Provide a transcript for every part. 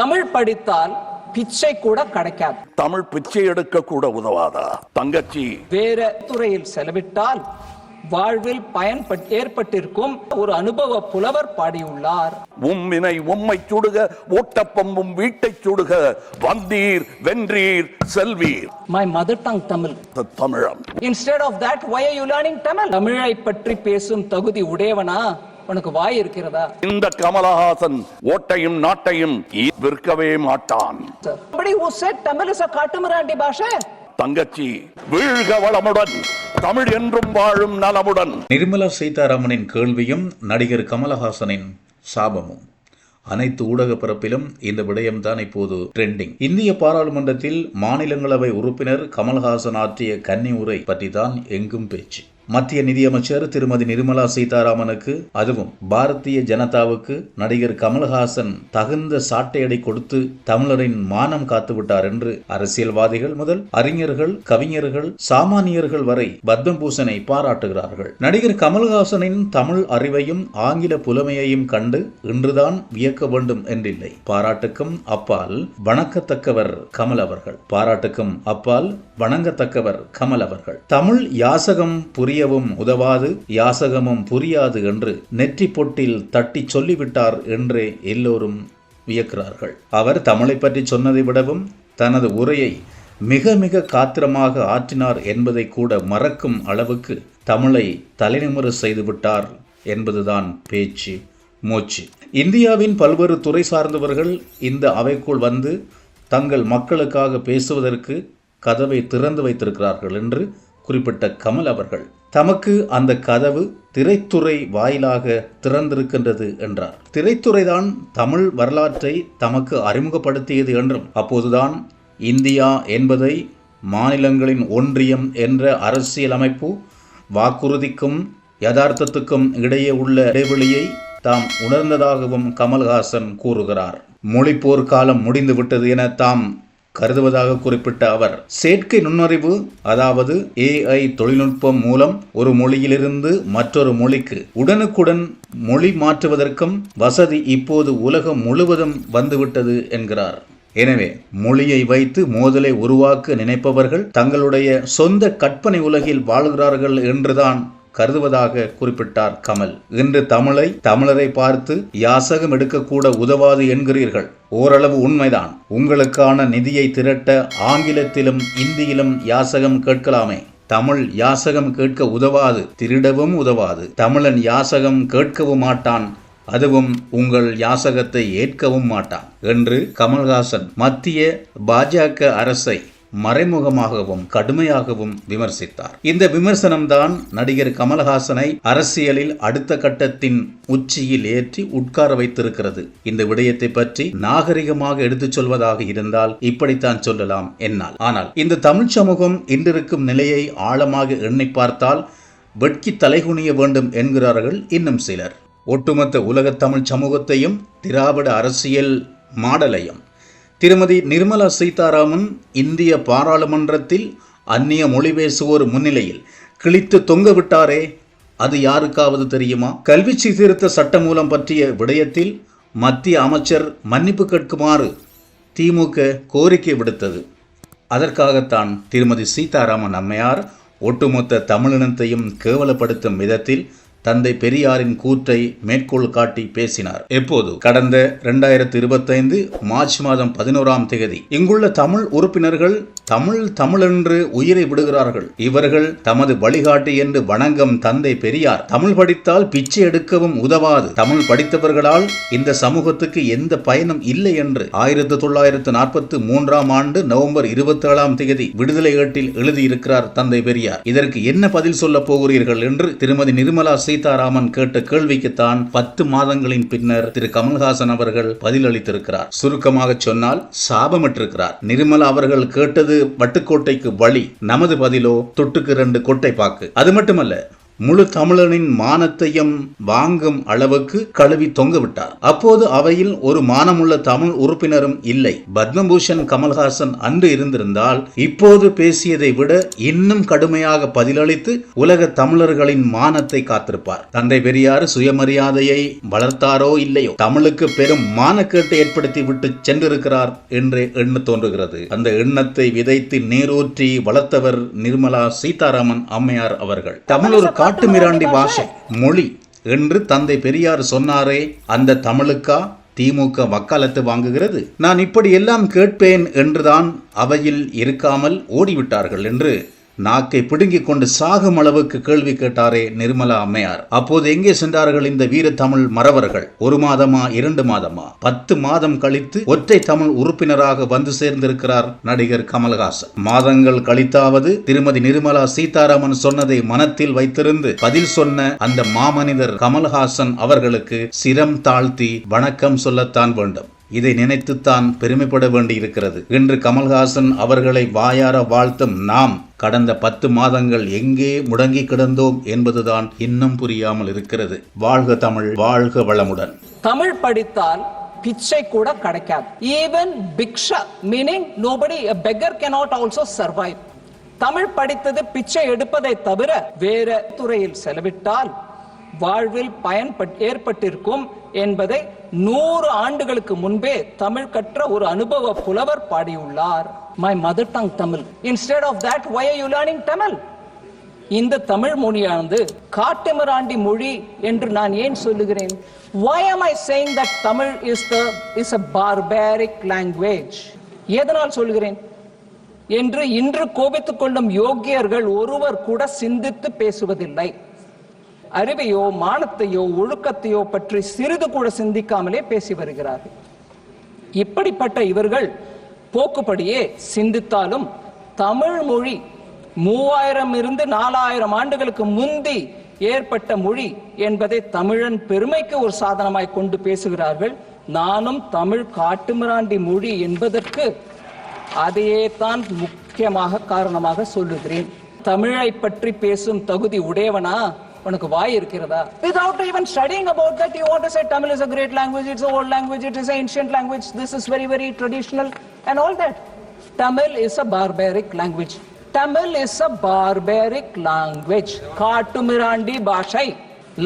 தமிழ் படித்தால் பிச்சை கூட கிடைக்காது. தமிழ் பிச்சை எடுக்க கூட உதவாதா? தங்கச்சி. வேற துறையில் செலவிட்டால் வாழ்வில் பயன் ஏற்பட்டிருக்கும் ஒரு அனுபவ புலவர் பாடியுள்ளார். உம்மினை உம்மை சுடுக ஓட்டப்பம்பும் வீட்டைச் சுடுக வந்தீர் வென்றீர் செல்வீர். மை மதர் டங் தமிழ் த- தமிழன் instead of that why are you learning Tamil தமிழை பற்றி பேசும் தகுதி உடையவனா? உனக்கு வாய் இருக்கிறதா? இந்த கமலஹாசன் ஓட்டையும் நாட்டையும் விற்கவே மாட்டான். தமிழ் காட்டுமிராண்டி பாஷை? தங்கச்சி வீழ்க வளமுடன் தமிழ் என்றும் வாழும் நலமுடன். நிர்மலா சீதாராமனின் கேள்வியும் நடிகர் கமலஹாசனின் சாபமும். அனைத்து ஊடக பரப்பிலும் இந்த விடயம்தான் இப்போது ட்ரெண்டிங் இந்திய பாராளுமன்றத்தில் மாநிலங்களவை உறுப்பினர் கமல்ஹாசன் ஆற்றிய கன்னி உரை பற்றி தான் எங்கும் பேச்சு. மத்திய நிதியமைச்சர் திருமதி நிர்மலா சீதாராமனுக்கு அதுவும் பாரதிய ஜனதாவுக்கு நடிகர் கமல்ஹாசன் தகுந்த சாட்டையடை கொடுத்து தமிழரின் மானம் காத்துவிட்டார் என்று அரசியல்வாதிகள் முதல் அறிஞர்கள் கவிஞர்கள் சாமானியர்கள் வரை பத்மபூஷனை பாராட்டுகிறார்கள். நடிகர் கமல்ஹாசனின் தமிழ் அறிவையும் ஆங்கில புலமையையும் கண்டு இன்றுதான் வியக்க வேண்டும் என்றில்லை. பாராட்டுக்கும் அப்பால் வணக்கத்தக்கவர் கமல் அவர்கள். பாராட்டுக்கும் அப்பால் வணங்கத்தக்கவர் கமல் அவர்கள். தமிழ் யாசகம் புரிய புரியவும் உதவாது யாசகமும் புரியாது என்று நெற்றி பொட்டில் தட்டி சொல்லிவிட்டார் என்றே எல்லோரும் வியக்கிறார்கள். அவர் தமிழை பற்றி சொன்னதை விடவும் தனது உரையை மிக மிக காத்திரமாக ஆற்றினார் என்பதை கூட மறக்கும் அளவுக்கு தமிழை தலைநிமிர செய்துவிட்டார் என்பதுதான் பேச்சு மூச்சு. இந்தியாவின் பல்வேறு துறை சார்ந்தவர்கள் இந்த அவைக்குள் வந்து தங்கள் மக்களுக்காக பேசுவதற்கு கதவை திறந்து வைத்திருக்கிறார்கள் என்று குறிப்பிட்ட கமல் அவர்கள் தமக்கு அந்த கதவு திரைத்துறை வாயிலாக திறந்திருக்கின்றது என்றார். திரைத்துறைதான் தமிழ் வரலாற்றை தமக்கு அறிமுகப்படுத்தியது என்றும் அப்போதுதான் இந்தியா என்பதை மாநிலங்களின் ஒன்றியம் என்ற அரசியலமைப்பு வாக்குறுதிக்கும் யதார்த்தத்துக்கும் இடையே உள்ள இடைவெளியை தாம் உணர்ந்ததாகவும் கமல்ஹாசன் கூறுகிறார். மொழிப்போர் காலம் முடிந்துவிட்டது என தாம் கருதுவதாக குறிப்பிட்ட அவர் செயற்கை நுண்ணறிவு அதாவது ஏஐ தொழில்நுட்பம் மூலம் ஒரு மொழியிலிருந்து மற்றொரு மொழிக்கு உடனுக்குடன் மொழி மாற்றுவதற்கும் வசதி இப்போது உலகம் முழுவதும் வந்துவிட்டது என்கிறார். எனவே மொழியை வைத்து மோதலை உருவாக்க நினைப்பவர்கள் தங்களுடைய சொந்த கற்பனை உலகில் வாழ்கிறார்கள் என்றுதான் கருதுவதாக குறிப்பிட்டார் கமல். இன்று தமிழை தமிழரை பார்த்து யாசகம் எடுக்கக்கூட உதவாது என்கிறீர்கள். ஓரளவு உண்மைதான். உங்களுக்கான நிதியை திரட்ட ஆங்கிலத்திலும் இந்தியிலும் யாசகம் கேட்கலாமே. தமிழ் யாசகம் கேட்க உதவாது திருடவும் உதவாது. தமிழன் யாசகம் கேட்கவும் மாட்டான் அதுவும் உங்கள் யாசகத்தை ஏற்கவும் மாட்டான் என்று கமல்ஹாசன் மத்திய பாஜக அரசை மறைமுகமாகவும் கடுமையாகவும் விமர்சித்தார். இந்த விமர்சனம்தான் நடிகர் கமல்ஹாசனை அரசியலில் அடுத்த கட்டத்தின் உச்சியில் ஏற்றி உட்கார வைத்திருக்கிறது. இந்த விடயத்தை பற்றி நாகரிகமாக எடுத்துச் சொல்வதாக இருந்தால் இப்படித்தான் சொல்லலாம் என்னால். ஆனால் இந்த தமிழ் சமூகம் இன்றிருக்கும் நிலையை ஆழமாக எண்ணி பார்த்தால் வெட்கி தலைகுனிய வேண்டும் என்கிறார்கள் இன்னும் சிலர். ஒட்டுமொத்த உலகத் தமிழ் சமூகத்தையும் திராவிட அரசியல் மாடலையும் திருமதி நிர்மலா சீதாராமன் இந்திய பாராளுமன்றத்தில் அந்நிய மொழி பேசுவோர் முன்னிலையில் கிழித்து தொங்க விட்டாரே அது யாருக்காவது தெரியுமா? கல்வி சீர்திருத்த சட்டமூலம் பற்றிய விடயத்தில் மத்திய அமைச்சர் மன்னிப்பு கேட்குமாறு திமுக கோரிக்கை விடுத்தது. அதற்காகத்தான் திருமதி சீதாராமன் அம்மையார் ஒட்டுமொத்த தமிழினத்தையும் கேவலப்படுத்தும் விதத்தில் தந்தை பெரியாரின் கூற்றை மேற்கோள் காட்டி பேசினார். எப்போது? கடந்த இரண்டாயிரத்தி இருபத்தைந்து மார்ச் மாதம் பதினோராம் தேதி. இங்குள்ள தமிழ் உறுப்பினர்கள் தமிழ் தமிழென்று உயிரை விடுகிறார்கள். இவர்கள் தமது வழிகாட்டி என்று வணங்கும் தந்தை பெரியார். தமிழ் படித்தால் பிச்சை எடுக்கவும் உதவாது. தமிழ் படித்தவர்களால் இந்த சமூகத்துக்கு எந்த பயனும் இல்லை என்று ஆயிரத்தி தொள்ளாயிரத்து நாற்பத்தி மூன்றாம் ஆண்டு நவம்பர் இருபத்தி ஏழாம் தேதி விடுதலை ஏட்டில் எழுதியிருக்கிறார் தந்தை பெரியார். இதற்கு என்ன பதில் சொல்ல போகிறீர்கள் என்று திருமதி நிர்மலா சீதாராமன் கேட்ட கேள்விக்குத்தான் பத்து மாதங்களின் பின்னர் திரு கமல்ஹாசன் அவர்கள் பதிலளித்திருக்கிறார். சுருக்கமாக சொன்னால் சாபமிட்டிருக்கிறார். நிர்மலா அவர்கள் கேட்டது வட்டுக்கோட்டைக்கு வழி நமது பதிலோ தொட்டுக்கு ரெண்டு கொட்டை பாக்கு. அது மட்டுமல்ல முழு தமிழனின் மானத்தையும் வாங்கும் அளவுக்கு கழுவி தொங்கவிட்டார். அப்போது அவையில் ஒரு மானமுள்ள தமிழ் உறுப்பினரும் இல்லை. பத்மபூஷன் கமல்ஹாசன் அன்று இருந்திருந்தால் இப்போது பேசியதை விட இன்னும் கடுமையாக பதிலளித்து உலக தமிழர்களின் மானத்தை காத்திருப்பார். தந்தை பெரியார் சுயமரியாதையை வளர்த்தாரோ இல்லையோ? தமிழுக்கு பெரும் மானக்கேட்டை ஏற்படுத்தி விட்டு சென்றிருக்கிறார் என்று எண்ண தோன்றுகிறது. அந்த எண்ணத்தை விதைத்து நேரூற்றி வளர்த்தவர் நிர்மலா சீதாராமன் அம்மையார் அவர்கள். தமிழ் ஒரு காட்டுமிராண்டி பாஷை. மொழி என்று தந்தை பெரியார் சொன்னாரே அந்த தமிழுக்கா? திமுக வக்காலத்து வாங்குகிறது. நான் இப்படி எல்லாம் கேட்பேன் என்றுதான் அவையில் இருக்காமல் ஓடிவிட்டார்கள் என்று நாக்கை பிடுங்கிக் கொண்டு சாகும் அளவுக்கு கேள்வி கேட்டாரே நிர்மலா அம்மையார். அப்போது எங்கே சென்றார்கள் இந்த வீர தமிழ் மறவர்கள்? ஒரு மாதமா இரண்டு மாதமா? பத்து மாதம் கழித்து ஒற்றை தமிழ் உறுப்பினராக வந்து சேர்ந்திருக்கிறார் நடிகர் கமல்ஹாசன். மாதங்கள் கழித்தாவது திருமதி நிர்மலா சீதாராமன் சொன்னதை மனத்தில் வைத்திருந்து பதில் சொன்ன அந்த மாமனிதர் கமல்ஹாசன் அவர்களுக்கு சிரம் தாழ்த்தி வணக்கம் சொல்லத்தான் வேண்டும். இதை நினைத்துத்தான் பெருமைப்பட வேண்டியிருக்கிறது. இன்று கமல்ஹாசன் அவர்களை வாயார வாழ்த்தும் நாம் கடந்த பத்து மாதங்கள் எங்கே முடங்கி கிடந்தோம் என்பதுதான் இன்னும் புரியாமல் இருக்கிறது. வாழ்க தமிழ் வாழ்க வளமுடன். தமிழ் படித்தால் பிச்சை கூட கிடைக்காது. Even bhiksha meaning nobody beggar cannot also survive Tamil படித்தது பிச்சை எடுப்பதை தவிர வேற துறையில் செலவிட்டால் வாழ்வில் பயன்பட் ஏற்பட்டிருக்கும் என்பதை நூறு ஆண்டுகளுக்கு முன்பே தமிழ் கற்ற ஒரு அனுபவ புலவர் பாடியுள்ளார். My mother tongue Tamil instead of that why you learning Tamil இந்த தமிழ் மொழியானது காட்டுமிராண்டி மொழி என்று நான் ஏன் சொல்லுகிறேன்? Why am i saying that Tamil is the is a barbaric language? எதனால் சொல்கிறேன் என்று இன்று கோபித்துக் கொள்ளும் யோகியர்கள் ஒருவர் கூட சிந்தித்து பேசுவதில்லை. அறிவையோ மானத்தையோ ஒழுக்கத்தையோ பற்றி சிறிது கூட சிந்திக்காமலே பேசி வருகிறார்கள். இப்படிப்பட்ட இவர்கள் போக்குப்படியே சிந்தித்தாலும் தமிழ் மொழி மூவாயிரம் இருந்து நாலாயிரம் ஆண்டுகளுக்கு முந்தி ஏற்பட்ட மொழி என்பதை தமிழன் பெருமைக்கு ஒரு சாதனமாய் கொண்டு பேசுகிறார்கள். நானும் தமிழ் காட்டுமிராண்டி மொழி என்பதற்கு அதையே தான் முக்கியமாக காரணமாக சொல்லுகிறேன். தமிழை பற்றி பேசும் தகுதி உடையவனா? உனக்கு வாய் இருக்கிறதா without even studying about that you want to say tamil is a great language it's an old language it is an ancient language this is very very traditional and all that tamil is a barbaric language tamil is a barbaric language katumirandi bhashai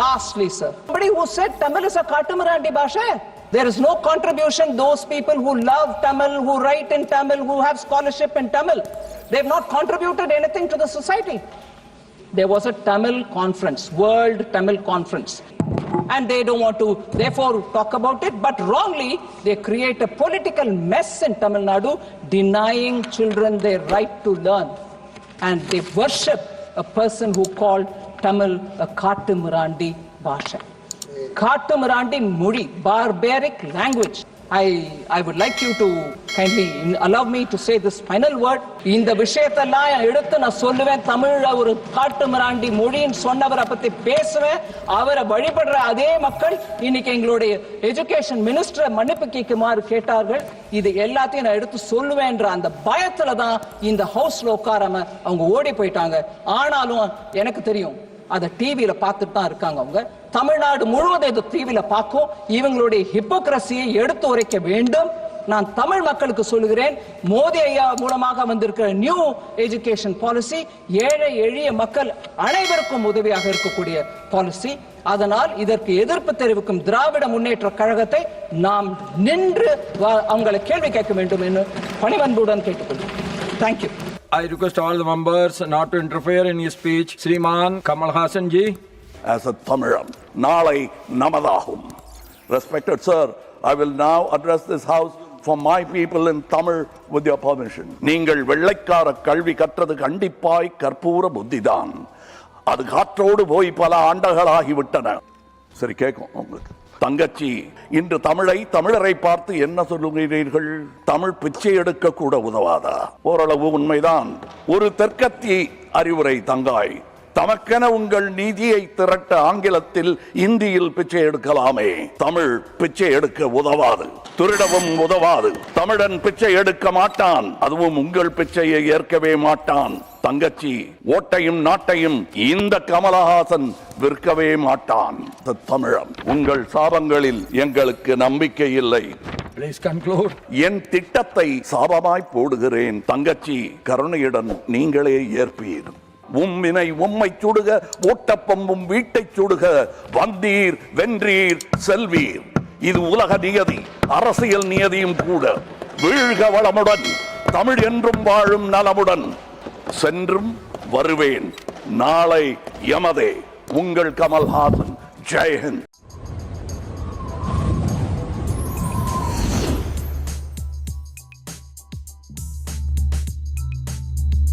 lastly sir somebody who said tamil is a katumirandi bhashai there is no contribution those people who love tamil who write in tamil who have scholarship in tamil they have not contributed anything to the society there was a Tamil conference, World Tamil Conference. And they don't want to, therefore, talk about it, but wrongly, they create a political mess in Tamil Nadu, denying children their right to learn. And they worship a person who called Tamil a Katumurandi Bhasha. Katumurandi Mudi, barbaric language. I, I would like you to kindly allow me to say this final word. இந்த விஷயத்தெல்லாம் எடுத்து நான் சொல்லுவேன். தமிழ்ல ஒரு காட்டு மிராண்டி மொழின்னு சொன்னவரை பத்தி பேசுவேன். அவரை வழிபடுற அதே மக்கள் இன்னைக்கு எங்களுடைய எஜுகேஷன் மினிஸ்டரை மன்னிப்பு கேட்குமாறு கேட்டார்கள். இது எல்லாத்தையும் நான் எடுத்து சொல்லுவேன்ற அந்த பயத்துல தான் இந்த ஹவுஸ்ல உட்காராம அவங்க ஓடி போயிட்டாங்க. ஆனாலும் எனக்கு தெரியும். அதை டிவியில பார்த்துட்டு தான் இருக்காங்க அவங்க. தமிழ்நாடு முழுவதும் இது தீவில பார்க்கும். இவங்களுடைய ஹிப்போக்ரஸியை எடுத்து உரைக்க வேண்டும். நான் தமிழ் மக்களுக்கு சொல்லுகிறேன். மோடி ஐயா மூலமாக வந்திருக்கிற நியூ எஜுகேஷன் பாலிசி ஏழை எளிய மக்கள் அனைவருக்கும் உதவியாக இருக்கக்கூடிய பாலிசி அதனால் இதற்கு எதிர்ப்பு தெரிவிக்கும் திராவிட முன்னேற்ற கழகத்தை நாம் நின்று வ- அவங்களை கேள்வி கேட்க வேண்டும் என்று பணிவன்புடன் கேட்டுக்கொள்கிறேன். Thank you I request all the members not to interfere in his speech. Sriman Kamal Hassan ji. As a Tamilan. நாளை நமதாகும். Respected sir, I will now address this house for my people in Tamil with your permission. நீங்கள் வெள்ளைக்கார கல்வி கற்றது கண்டிப்பாய் கற்பூர புத்திதான். அது காற்றோடு போய் பல ஆண்டகளாகிவிட்டன சரி கேட்கும் உங்களுக்கு. தங்கச்சி இன்று தமிழை தமிழரை பார்த்து என்ன சொல்லுகிறீர்கள் தமிழ் பிச்சை எடுக்க கூட உதவாதா ஓரளவு உண்மைதான் ஒரு தெற்கத்தி அறிவுரை தங்காய் தமக்கென உங்கள் நிதியை திரட்ட ஆங்கிலத்தில் இந்தியில் பிச்சை எடுக்கலாமே. தமிழ் பிச்சை எடுக்க உதவாது. திருடவும் உதவாது. தமிழன் பிச்சை எடுக்க மாட்டான். அதுவும் உங்கள் பிச்சையை ஏற்கவே மாட்டான். தங்கச்சி ஓட்டையும் நாட்டையும் இந்த கமலஹாசன் விற்கவே மாட்டான். தமிழன் உங்கள் சாபங்களில் எங்களுக்கு நம்பிக்கை இல்லை. என் திட்டத்தை சாபமாய் போடுகிறேன். தங்கச்சி கருணையுடன் நீங்களே ஏற்பீர். உம்மினை உம்மை சுடுக ஓட்டப்பம்பும் வீட்டை சுடுக. வந்தீர் வென்றீர் செல்வீர். இது உலக நியதி அரசியல் நியதியும் கூட. வீழ்க வளமுடன் தமிழ் என்றும் வாழும் நலமுடன். சென்றும் வருவேன் நாளை யமதே உங்கள் கமல்ஹாசன் ஜெயஹிந்த்